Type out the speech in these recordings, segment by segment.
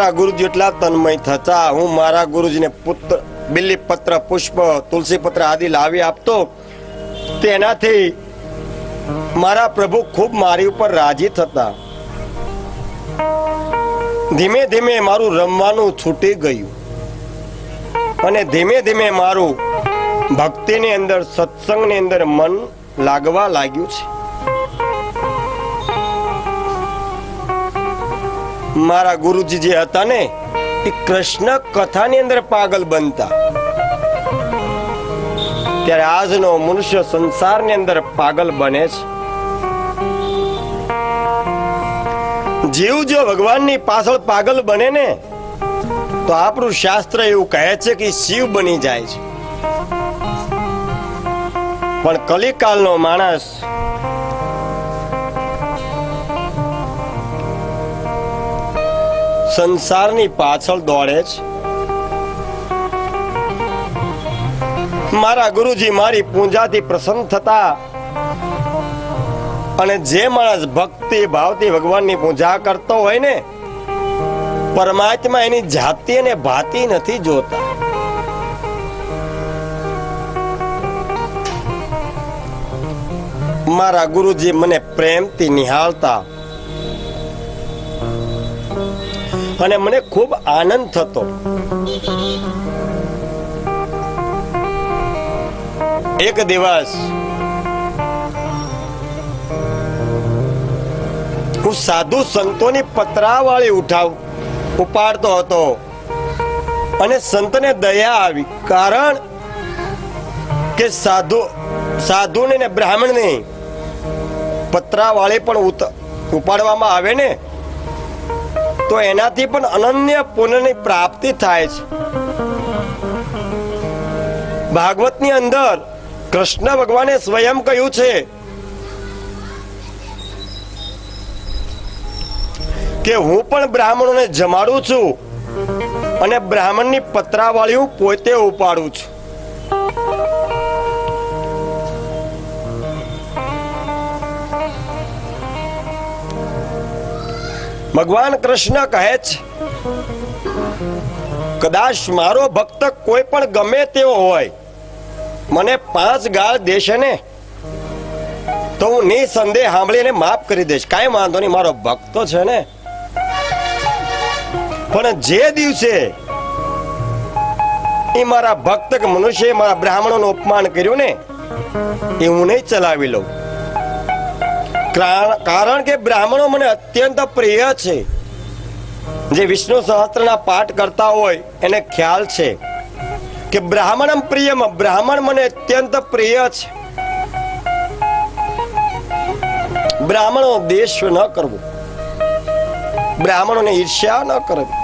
મારા ગુરુજી એટલા તન્મય થતા, હું મારા ગુરુજીને પુત્ર, બિલ્લી પત્ર, પુષ્પ, તુલસી પત્ર આદિ લાવી આપતો, તેનાથી મારા પ્રભુ ખૂબ મારી ઉપર રાજી થતા. ધીમે ધીમે મારું રમવાનું છૂટી ગયું. અને ધીમે ધીમે મારું ભક્તિની અંદર, સત્સંગની અંદર મન લાગવા લાગ્યું છે. મારા ગુરુજી જે હતા ને, એ કૃષ્ણ કથાની અંદર પાગલ બનતા. ત્યારે આજનો મનુષ્ય સંસારની અંદર પાગલ બને છે. જીવ જો ભગવાનની પાછળ પાગલ બને ને, તો આપણું શાસ્ત્ર એવું કહે છે કે શિવ બની જાય છે. પણ કલિકાલનો માણસ સંસારની પાછળ દોડે છે. મારા ગુરુજી મારી પૂજાથી પ્રસન્ન થતા અને જે માણસ ભક્તિ ભાવથી ભગવાનની પૂજા કરતો હોય ને, પરમાત્મા એની જાતિ અને ભાતિ નથી જોતા. મારા ગુરુજી મને પ્રેમથી નિહાળતા અને મને ખૂબ આનંદ થતો. એક દિવસ હું સાધુ સંતોની પતરાવાળી ઉઠાવ ઉપાડતો હતો અને સંતને દયા આવી. કારણ કે સાધુ, સાધુને ને બ્રાહ્મણને પતરાવાળી પણ ઉપાડવામાં આવે ને તો એનાથી પણ અનન્ય પુણ્યની પ્રાપ્તિ થાય છે. ભાગવતની અંદર કૃષ્ણ ભગવાને સ્વયં કહ્યું છે કે હું પણ બ્રાહ્મણોને જમાડું છું અને બ્રાહ્મણની પતરાવાળી હું પોતે ઉપાડું છું. ભગવાન કૃષ્ણ કહે છે, કદાચ મારો ભક્ત કોઈ પણ ગમે તેવો હોય, મને પાંચ ગાળ દેશે ને, તો હું નિસંદેહ સાંભળીને માફ કરી દઈશ. કાંઈ વાંધો નહીં, મારો ભક્તો છે ને. પણ જે દિવસે એ મારા ભક્ત મનુષ્ય મારા બ્રાહ્મણોનું અપમાન કર્યું ને, એ હું નહીં ચલાવી લઉં. કારણ કે બ્રાહ્મણો મને અત્યંત પ્રિય છે. જે વિષ્ણુ સહસ્ત્રના પાઠ કરતા હોય, એને ખ્યાલ છે કે બ્રાહ્મણમ પ્રિયમ. બ્રાહ્મણ મને અત્યંત પ્રિય છે. બ્રાહ્મણો દેશ ન કરવો. બ્રાહ્મણોને ઈર્ષ્યા ન કરવી.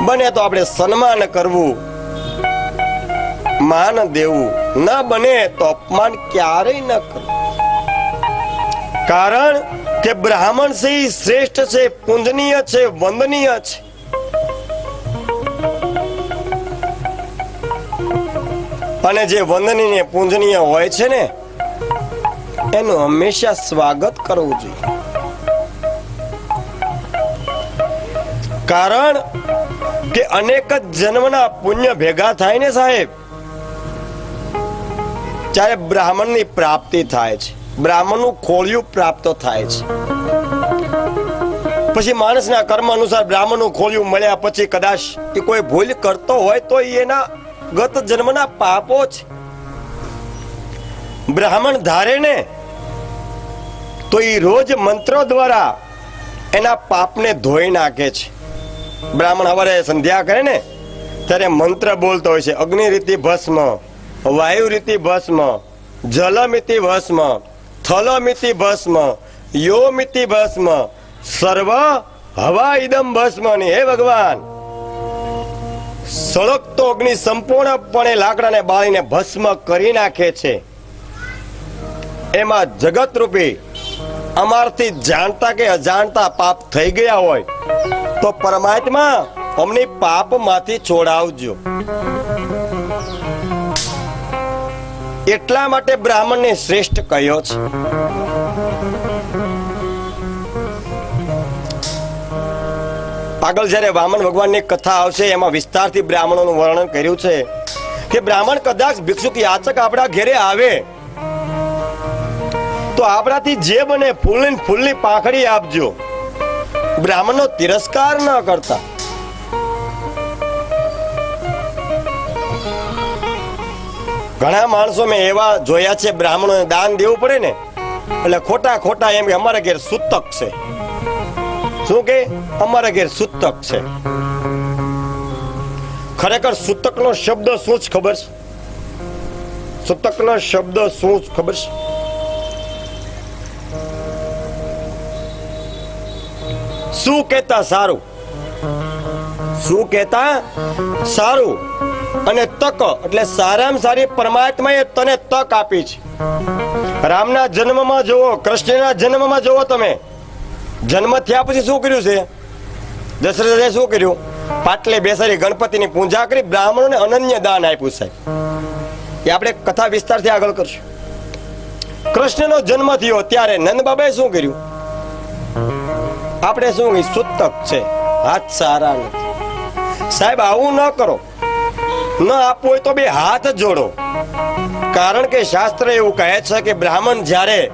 બને તો આપણે સન્માન કરવું, માન દેવું. ન બને તો અપમાન ક્યારેય ન કરો. કારણ કે બ્રાહ્મણ છે શ્રેષ્ઠ છે, પૂજનીય છે, વંદનીય છે. અને જે વંદનીય પૂજનીય હોય છે ને, એનું હંમેશા સ્વાગત કરવું જોઈએ. કારણ કે અનેક જન્મના પુણ્ય ભેગા થાય ને સાહેબ. ત્યારે બ્રાહ્મણની પ્રાપ્તિ થાય છે, બ્રાહ્મણનું ખોળિયું પ્રાપ્ત થાય છે. પછી માણસના કર્મ અનુસાર બ્રાહ્મણનું ખોળિયું મળ્યા પછી કદાચ એ કોઈ ભૂલ કરતો હોય તો એના ગત જન્મના પાપો છે. બ્રાહ્મણ ધારે ને તો એ રોજ મંત્રો દ્વારા એના પાપને ધોઈ નાખે છે. બ્રાહ્મણ હવારે સંધ્યા કરે ને, ત્યારે મંત્ર બોલતો હોય છે અગ્નિ રીતિ ભસ્મ. વાયુ રીતિ ભસ્મ, જલમિતિ ભસ્મ, થલમિતિ ભસ્મ, યોમિતિ ભસ્મ, સર્વ હવા ઇદમ ભસ્મ ને હે ભગવાન! સળગતો અગ્નિ સંપૂર્ણપણે લાકડાને બાળીને ભસ્મ કરી નાખે છે. એમાં જગત રૂપી અમારથી જાણતા કે અજાણતા પાપ થઈ ગયા હોય, તો પરમાત્મા અમને પાપમાંથી છોડાવજો. એટલા માટે બ્રાહ્મણને શ્રેષ્ઠ કહ્યો છે. આગળ જ્યારે વામન ભગવાનની કથા આવશે, એમાં વિસ્તારથી બ્રાહ્મણોનું વર્ણન કર્યું છે કે બ્રાહ્મણ કદાચ ભિક્ષુક યાચક આપણા ઘેરે આવે. તો આપણાથી જે બને ફૂલની ફૂલની પાંખડી આપજો. બ્રાહ્મણનો તિરસ્કાર ન કરતા. ઘણા માણસો મેં એવા જોયા છે, બ્રાહ્મણોને દાન દેવું પડે ને, એટલે ખોટા ખોટા એમ કે અમારા ઘેર સૂતક છે. શું કે? અમારા ઘેર સૂતક છે. ખરેખર સૂતકનો શબ્દ શું જ ખબર છે? સૂતકનો શબ્દ શું જ ખબર છે? શું કહેતા સારું? શું કહેતા સારું? અને તક, એટલે સારામાં સારી પરમાત્માએ તને તક આપી છે. રામના જન્મમાં જુઓ, કૃષ્ણના જન્મમાં જુઓ તમે. જન્મ થયા પછી શું કર્યું છે? દશરથે શું કર્યું? પાટલે બેસાડી ગણપતિની પૂજા કરી, બ્રાહ્મણોને અનન્ય દાન આપ્યું સાહેબ એ આપણે કથા વિસ્તારથી આગળ કરશું. કૃષ્ણનો જન્મ થયો ત્યારે નંદ બાબાએ શું કર્યું? આપણે શું કહી, સૂતક છે. હાથ સારા નથી. સાહેબ, આવું ન કરો. ન આપવું હોય તો બે હાથ જોડો. કારણ કે શાસ્ત્ર એવું કહે છે કે બ્રાહ્મણ જ્યારે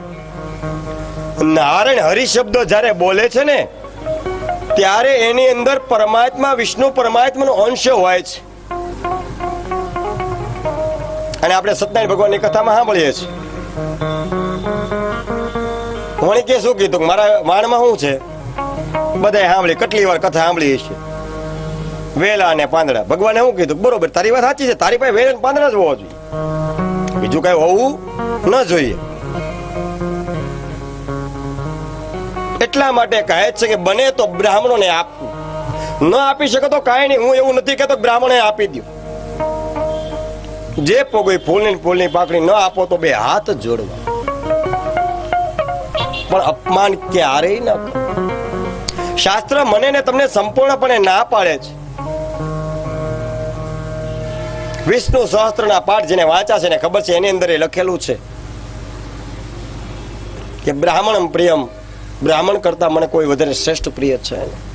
નારાયણ હરિ શબ્દ જ્યારે બોલે છે ને, ત્યારે એની અંદર પરમાત્મા, વિષ્ણુ પરમાત્માનો અંશ હોય છે. અને આપણે સત્યનારાયણ ભગવાનની કથામાં સાંભળીએ છીએ. વણી કે શું કીધું? મારા વાણમાં શું છે? બધા સાંભળી, કેટલી વાર કથા સાંભળીએ છે વેલા અને પાંદડા. ભગવાને શું કીધું? બરોબર, તારી વાત સાચી છે. તારી પાસે વેલા અને પાંદડા જ હોવા જોઈએ. બીજું કઈ હોવું ન જોઈએ. એટલા માટે કહે છે કે બને તો બ્રાહ્મણોને આપવું. ન આપી શકે તો કાંઈ નહીં. હું એવું નથી કહેતો બ્રાહ્મણે આપી દઉં જે પોગોઈ ફૂલની ફૂલની પાકડી ન આપો તો બે હાથ જોડવા. પણ અપમાન ક્યારેય ન શાસ્ત્ર મને ને તમને સંપૂર્ણપણે ના પાડે છે. વિષ્ણુ સહસ્ત્રના પાઠ જેને વાંચા છે ને, ખબર છે એની અંદર એ લખેલું છે કે બ્રાહ્મણમ પ્રિયમ બ્રાહ્મણ કરતા મને કોઈ વધારે શ્રેષ્ઠ પ્રિય છે નહીં.